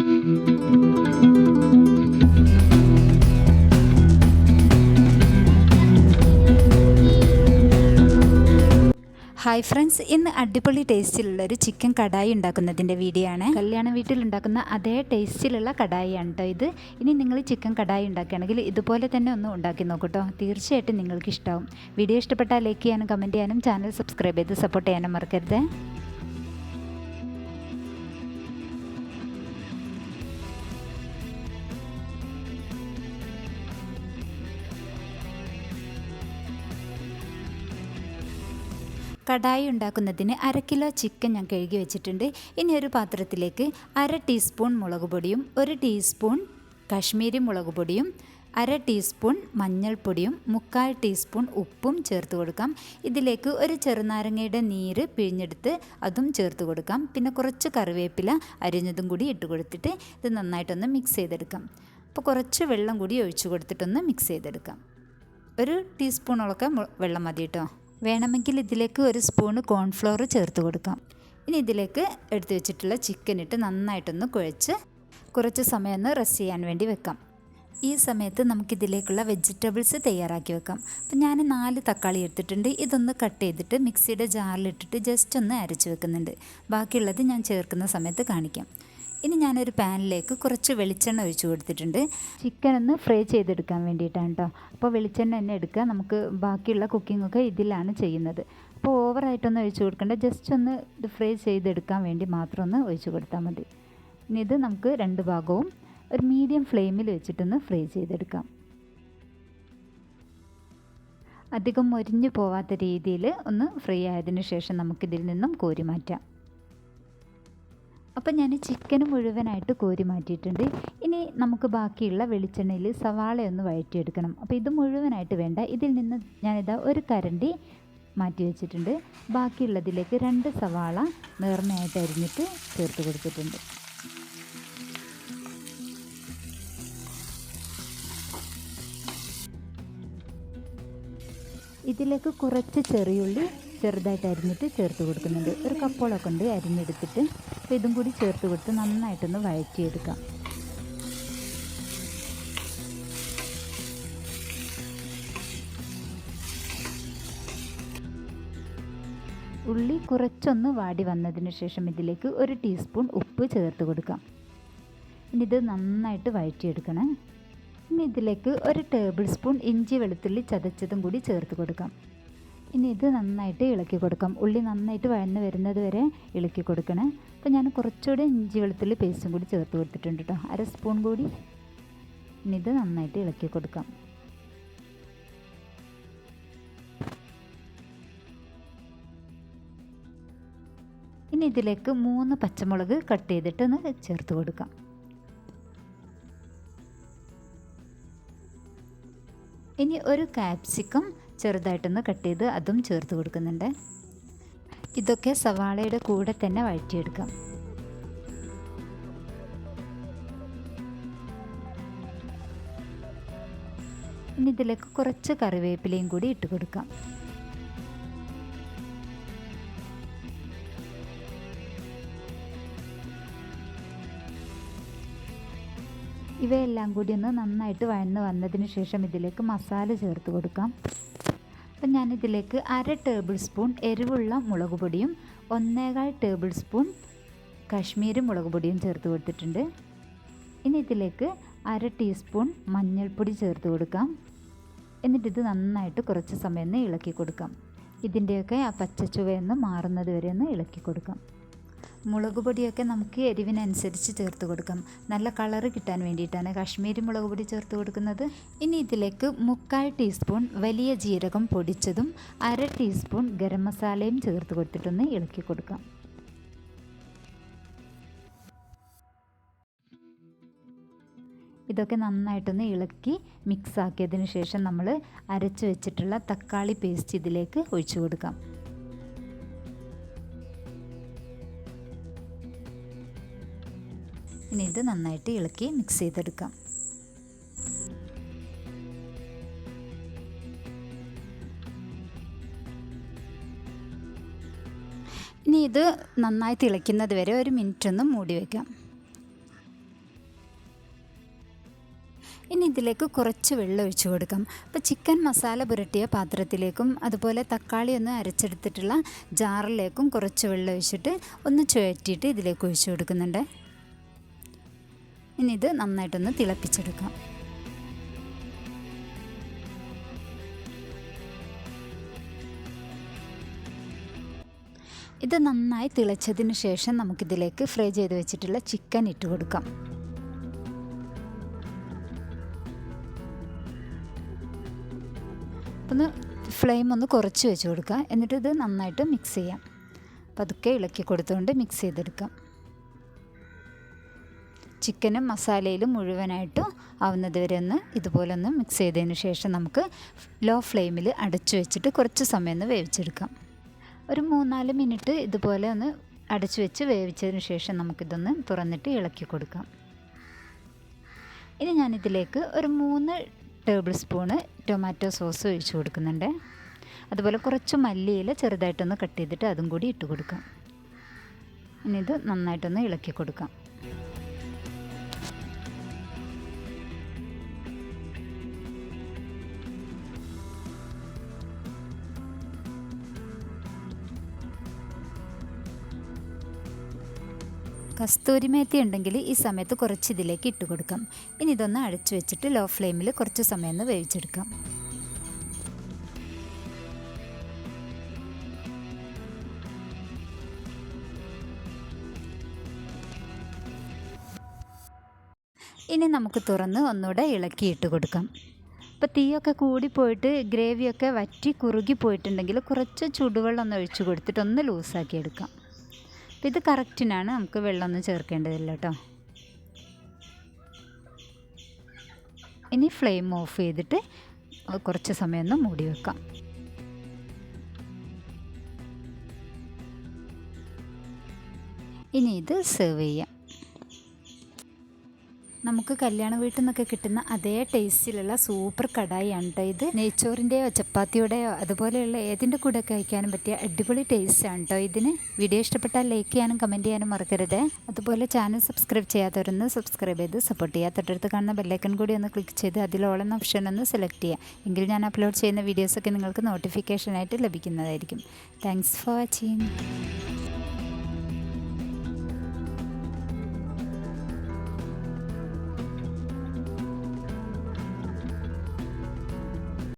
Hi friends ഇന്ന് അടിപൊളി ടേസ്റ്റിലുള്ള ഒരു ചിക്കൻ കടായി ഉണ്ടാക്കുന്നതിന്റെ വീഡിയോ ആണ്. കല്യാണ വീട്ടിൽ ഉണ്ടാക്കുന്ന അതേ ടേസ്റ്റിലുള്ള കടായിയാണ് കേട്ടോ ഇത്. ഇനി നിങ്ങൾ ചിക്കൻ കടായി ഉണ്ടാക്കുകയാണെങ്കിൽ ഇതുപോലെ തന്നെ ഒന്ന് ഉണ്ടാക്കി നോക്കൂട്ടോ തീർച്ചയായിട്ടും നിങ്ങൾക്ക് ഇഷ്ടമാവും വീഡിയോ ഇഷ്ടപ്പെട്ടാൽ ലൈക്ക് ചെയ്യാനും കമന്റ് ചെയ്യാനും ചാനൽ സബ്സ്ക്രൈബ് ചെയ്ത് സപ്പോർട്ട് ചെയ്യാനും മറക്കരുത്. കടായി ഉണ്ടാക്കുന്നതിന് അര കിലോ ചിക്കൻ ഞാൻ കഴുകി വെച്ചിട്ടുണ്ട്. ഇനി ഒരു പാത്രത്തിലേക്ക് അര ടീസ്പൂൺ മുളക് പൊടിയും ഒരു ടീസ്പൂൺ കാശ്മീരി മുളക് പൊടിയും അര ടീസ്പൂൺ മഞ്ഞൾപ്പൊടിയും മുക്കാൽ ടീസ്പൂൺ ഉപ്പും ചേർത്ത് കൊടുക്കാം. ഇതിലേക്ക് ഒരു ചെറുനാരങ്ങയുടെ നീര് പിഴിഞ്ഞെടുത്ത് അതും ചേർത്ത് കൊടുക്കാം. പിന്നെ കുറച്ച് കറിവേപ്പില അരിഞ്ഞതും കൂടി ഇട്ട് കൊടുത്തിട്ട് ഇത് നന്നായിട്ടൊന്ന് മിക്സ് ചെയ്തെടുക്കാം. അപ്പോൾ കുറച്ച് വെള്ളം കൂടി ഒഴിച്ചു കൊടുത്തിട്ടൊന്ന് മിക്സ് ചെയ്തെടുക്കാം. ഒരു ടീസ്പൂണോളൊക്കെ വെള്ളം മതി കേട്ടോ. വേണമെങ്കിൽ ഇതിലേക്ക് ഒരു സ്പൂണ് കോൺഫ്ലോർ ചേർത്ത് കൊടുക്കാം. ഇനി ഇതിലേക്ക് എടുത്തു വെച്ചിട്ടുള്ള ചിക്കൻ ഇട്ട് നന്നായിട്ടൊന്ന് കുഴച്ച് കുറച്ച് സമയം ഒന്ന് റെസ്റ്റ് ചെയ്യാൻ വേണ്ടി വെക്കാം. ഈ സമയത്ത് നമുക്കിതിലേക്കുള്ള വെജിറ്റബിൾസ് തയ്യാറാക്കി വെക്കാം. അപ്പം ഞാൻ നാല് തക്കാളി എടുത്തിട്ടുണ്ട്. ഇതൊന്ന് കട്ട് ചെയ്തിട്ട് മിക്സിയുടെ ജാറിലിട്ടിട്ട് ജസ്റ്റ് ഒന്ന് അരച്ച് വെക്കുന്നുണ്ട്. ബാക്കിയുള്ളത് ഞാൻ ചേർക്കുന്ന സമയത്ത് കാണിക്കാം. ഇനി ഞാനൊരു പാനിലേക്ക് കുറച്ച് വെളിച്ചെണ്ണ ഒഴിച്ചു കൊടുത്തിട്ടുണ്ട്. ചിക്കൻ ഒന്ന് ഫ്രൈ ചെയ്തെടുക്കാൻ വേണ്ടിയിട്ടാണ് കേട്ടോ അപ്പോൾ വെളിച്ചെണ്ണ തന്നെ എടുക്കുക. നമുക്ക് ബാക്കിയുള്ള കുക്കിങ്ങൊക്കെ ഇതിലാണ് ചെയ്യുന്നത്. അപ്പോൾ ഓവറായിട്ടൊന്നും ഒഴിച്ചു കൊടുക്കേണ്ട. ജസ്റ്റ് ഒന്ന് ഇത് ഫ്രൈ ചെയ്തെടുക്കാൻ വേണ്ടി മാത്രം ഒന്ന് ഒഴിച്ചു കൊടുത്താൽ മതി. ഇനി ഇത് നമുക്ക് രണ്ട് ഭാഗവും ഒരു മീഡിയം ഫ്ലെയിമിൽ വെച്ചിട്ടൊന്ന് ഫ്രൈ ചെയ്തെടുക്കാം. അധികം മൊരിഞ്ഞു പോവാത്ത രീതിയിൽ ഒന്ന് ഫ്രൈ ആയതിനു ശേഷം നമുക്കിതിൽ നിന്നും കോരി മാറ്റാം. അപ്പം ഞാൻ ചിക്കൻ മുഴുവനായിട്ട് കോരി മാറ്റിയിട്ടുണ്ട്. ഇനി നമുക്ക് ബാക്കിയുള്ള വെളിച്ചെണ്ണയിൽ സവാളയൊന്ന് വഴറ്റിയെടുക്കണം. അപ്പോൾ ഇത് മുഴുവനായിട്ട് വേണ്ട. ഇതിൽ നിന്ന് ഞാനിതാ ഒരു കരണ്ടി മാറ്റി വെച്ചിട്ടുണ്ട്. ബാക്കിയുള്ളതിലേക്ക് രണ്ട് സവാള നേർമയായിട്ട് അരിഞ്ഞിട്ട് ചേർത്ത് കൊടുത്തിട്ടുണ്ട്. ഇതിലേക്ക് കുറച്ച് ചെറിയുള്ളി ചെറുതായിട്ട് അരിഞ്ഞിട്ട് ചേർത്ത് കൊടുക്കുന്നുണ്ട്. ഒരു കപ്പോളൊക്കെ ഉണ്ട് അരിഞ്ഞെടുത്തിട്ട് അപ്പോൾ ഇതും കൂടി ചേർത്ത് കൊടുത്ത് നന്നായിട്ടൊന്ന് വഴറ്റിയെടുക്കാം. ഉള്ളി കുറച്ചൊന്ന് വാടി വന്നതിന് ശേഷം ഇതിലേക്ക് ഒരു ടീസ്പൂൺ ഉപ്പ് ചേർത്ത് കൊടുക്കാം. ഇനി ഇത് നന്നായിട്ട് വഴറ്റിയെടുക്കണേ. ഇനി ഇതിലേക്ക് ഒരു ടേബിൾ സ്പൂൺ ഇഞ്ചി വെളുത്തുള്ളി ചതച്ചതും കൂടി ചേർത്ത് കൊടുക്കാം. ഇനി ഇത് നന്നായിട്ട് ഇളക്കി കൊടുക്കാം. ഉള്ളി നന്നായിട്ട് വഴന്ന് വരുന്നത് വരെ ഇളക്കി കൊടുക്കണേ. അപ്പോൾ ഞാൻ കുറച്ചുകൂടി ഇഞ്ചി വെളുത്തുള്ളി പേസ്റ്റും കൂടി ചേർത്ത് കൊടുത്തിട്ടുണ്ട് കേട്ടോ അര സ്പൂൺ കൂടി ഇനി ഇത് നന്നായിട്ട് ഇളക്കി കൊടുക്കാം. ഇനി ഇതിലേക്ക് മൂന്ന് പച്ചമുളക് കട്ട് ചെയ്തിട്ട് ഒന്ന് ചേർത്ത് കൊടുക്കാം. ഇനി ഒരു കാപ്സിക്കം ചെറുതായിട്ടൊന്ന് കട്ട് ചെയ്ത് അതും ചേർത്ത് കൊടുക്കുന്നുണ്ട്. ഇതൊക്കെ സവാളയുടെ കൂടെ തന്നെ വഴറ്റിയെടുക്കാം. ഇനി ഇതിലേക്ക് കുറച്ച് കറിവേപ്പിലയും കൂടി ഇട്ട് കൊടുക്കാം. ഇവയെല്ലാം കൂടി ഒന്ന് നന്നായിട്ട് വഴന്ന് വന്നതിന് ശേഷം ഇതിലേക്ക് മസാല ചേർത്ത് കൊടുക്കാം. അപ്പം ഞാനിതിലേക്ക് അര ടേബിൾ സ്പൂൺ എരിവുള്ള മുളക് പൊടിയും ഒന്നേകാൽ ടേബിൾ സ്പൂൺ കാശ്മീരി മുളക് പൊടിയും ചേർത്ത് കൊടുത്തിട്ടുണ്ട്. ഇനി ഇതിലേക്ക് അര ടീസ്പൂൺ മഞ്ഞൾപ്പൊടി ചേർത്ത് കൊടുക്കാം. എന്നിട്ടിത് നന്നായിട്ട് കുറച്ച് സമയം ഇളക്കി കൊടുക്കാം. ഇതിന്റെയൊക്കെ ആ പച്ചച്ചുവയൊന്ന് മാറുന്നത് വരെ ഒന്ന് ഇളക്കി കൊടുക്കാം. മുളക് പൊടിയൊക്കെ നമുക്ക് എരിവിനനുസരിച്ച് ചേർത്ത് കൊടുക്കാം. നല്ല കളറ് കിട്ടാൻ വേണ്ടിയിട്ടാണ് കാശ്മീരി മുളക് പൊടി ചേർത്ത് കൊടുക്കുന്നത്. ഇനി ഇതിലേക്ക് മുക്കാൽ ടീസ്പൂൺ വലിയ ജീരകം പൊടിച്ചതും അര ടീസ്പൂൺ ഗരം മസാലയും ചേർത്ത് കൊടുത്തിട്ടൊന്ന് ഇളക്കി കൊടുക്കാം. ഇതൊക്കെ നന്നായിട്ടൊന്ന് ഇളക്കി മിക്സ് ആക്കിയതിന് ശേഷം നമ്മൾ അരച്ച് വെച്ചിട്ടുള്ള തക്കാളി പേസ്റ്റ് ഇതിലേക്ക് ഒഴിച്ചു കൊടുക്കാം. ഇനി ഇത് നന്നായിട്ട് ഇളക്കി മിക്സ് ചെയ്തെടുക്കാം. ഇനി ഇത് നന്നായി തിളയ്ക്കുന്നത് വരെ ഒരു മിനിറ്റ് ഒന്ന് മൂടി വയ്ക്കാം ഇനി ഇതിലേക്ക് കുറച്ച് വെള്ളം ഒഴിച്ചു കൊടുക്കാം. അപ്പോൾ ചിക്കൻ മസാല പുരട്ടിയ പാത്രത്തിലേക്കും അതുപോലെ തക്കാളി ഒന്ന് അരച്ചെടുത്തിട്ടുള്ള ജാറിലേക്കും കുറച്ച് വെള്ളം ഒഴിച്ചിട്ട് ഒന്ന് ചുഴറ്റിയിട്ട് ഇതിലേക്ക് ഒഴിച്ചു കൊടുക്കുന്നുണ്ട്. ഇനി ഇത് നന്നായിട്ടൊന്ന് തിളപ്പിച്ചെടുക്കാം. ഇത് നന്നായി തിളച്ചതിന് ശേഷം നമുക്കിതിലേക്ക് ഫ്രൈ ചെയ്ത് വെച്ചിട്ടുള്ള ചിക്കൻ ഇട്ട് കൊടുക്കാം. ഒന്ന് ഫ്ലെയിം ഒന്ന് കുറച്ച് വെച്ച് കൊടുക്കുക. എന്നിട്ട് ഇത് നന്നായിട്ട് മിക്സ് ചെയ്യാം. പതുക്കെ ഇളക്കി കൊടുത്തുകൊണ്ട് മിക്സ് ചെയ്തെടുക്കാം. ചിക്കനും മസാലയിലും മുഴുവനായിട്ട് ആവുന്നത് വരെ ഒന്ന് ഇതുപോലെ ഒന്ന് മിക്സ് ചെയ്തതിന് ശേഷം നമുക്ക് ലോ ഫ്ലെയിമിൽ അടച്ചു വെച്ചിട്ട് കുറച്ച് സമയം ഒന്ന് വേവിച്ചെടുക്കാം. ഒരു മൂന്നാൽ മിനിറ്റ് ഇതുപോലെ ഒന്ന് അടച്ചു വെച്ച് വേവിച്ചതിന് ശേഷം നമുക്കിതൊന്ന് തുറന്നിട്ട് ഇളക്കി കൊടുക്കാം. ഇനി ഞാനിതിലേക്ക് ഒരു മൂന്ന് ടേബിൾ സ്പൂണ് ടൊമാറ്റോ സോസ് ഒഴിച്ചു കൊടുക്കുന്നുണ്ട്. അതുപോലെ കുറച്ച് മല്ലിയില ചെറുതായിട്ടൊന്ന് കട്ട് ചെയ്തിട്ട് അതും കൂടി ഇട്ട് കൊടുക്കാം. ഇനി ഇത് നന്നായിട്ടൊന്ന് ഇളക്കി കൊടുക്കാം. കസ്തൂരി മേത്തി ഉണ്ടെങ്കിൽ ഈ സമയത്ത് കുറച്ച് ഇതിലേക്ക് ഇട്ട് കൊടുക്കാം. ഇനി ഇതൊന്ന് അടച്ചു വെച്ചിട്ട് ലോ ഫ്ലെയിമിൽ കുറച്ച് സമയം ഒന്ന് വേവിച്ചെടുക്കാം. ഇനി നമുക്ക് തുറന്ന് ഒന്നുകൂടെ ഇളക്കിയിട്ട് കൊടുക്കാം. ഇപ്പോൾ തീയൊക്കെ കൂടിപ്പോയിട്ട് ഗ്രേവിയൊക്കെ വറ്റി കുറുകി പോയിട്ടുണ്ടെങ്കിൽ കുറച്ച് ചൂടുവെള്ളം ഒന്ന് ഒഴിച്ച് കൊടുത്തിട്ട് ഒന്ന് ലൂസാക്കി എടുക്കാം. ഇത് കറക്റ്റിനാണ് നമുക്ക് വെള്ളമൊന്നും ചേർക്കേണ്ടതില്ല കേട്ടോ. ഇനി ഫ്ലെയിം ഓഫ് ചെയ്തിട്ട് കുറച്ച് സമയം ഒന്ന് മൂടി വെക്കാം. ഇനി ഇത് സെർവ് ചെയ്യാം. നമുക്ക് കല്യാണ വീട്ടിൽ നിന്നൊക്കെ കിട്ടുന്ന അതേ ടേസ്റ്റിലുള്ള സൂപ്പർ കടായിയാണ് കേട്ടോ ഇത്. നെയ്ച്ചോറിന്റെയോ ചപ്പാത്തിയുടെയോ അതുപോലെയുള്ള ഏതിന്റെ കൂടെ കഴിക്കാനും പറ്റിയ അടിപൊളി ടേസ്റ്റാണ് കേട്ടോ ഇതിന്. വീഡിയോ ഇഷ്ടപ്പെട്ടാൽ ലൈക്ക് ചെയ്യാനും കമന്റ് ചെയ്യാനും മറക്കരുത്. അതുപോലെ ചാനൽ സബ്സ്ക്രൈബ് ചെയ്യാത്തവരൊന്ന് സബ്സ്ക്രൈബ് ചെയ്ത് സപ്പോർട്ട് ചെയ്യുക. തൊട്ടടുത്ത് കാണുന്ന ബെല്ലൈക്കൺ കൂടി ഒന്ന് ക്ലിക്ക് ചെയ്ത് അതിലോളം ഓപ്ഷൻ ഒന്ന് സെലക്ട് ചെയ്യുക. എങ്കിൽ ഞാൻ അപ്ലോഡ് ചെയ്യുന്ന വീഡിയോസൊക്കെ നിങ്ങൾക്ക് നോട്ടിഫിക്കേഷനായിട്ട് ലഭിക്കുന്നതായിരിക്കും. Thanks for watching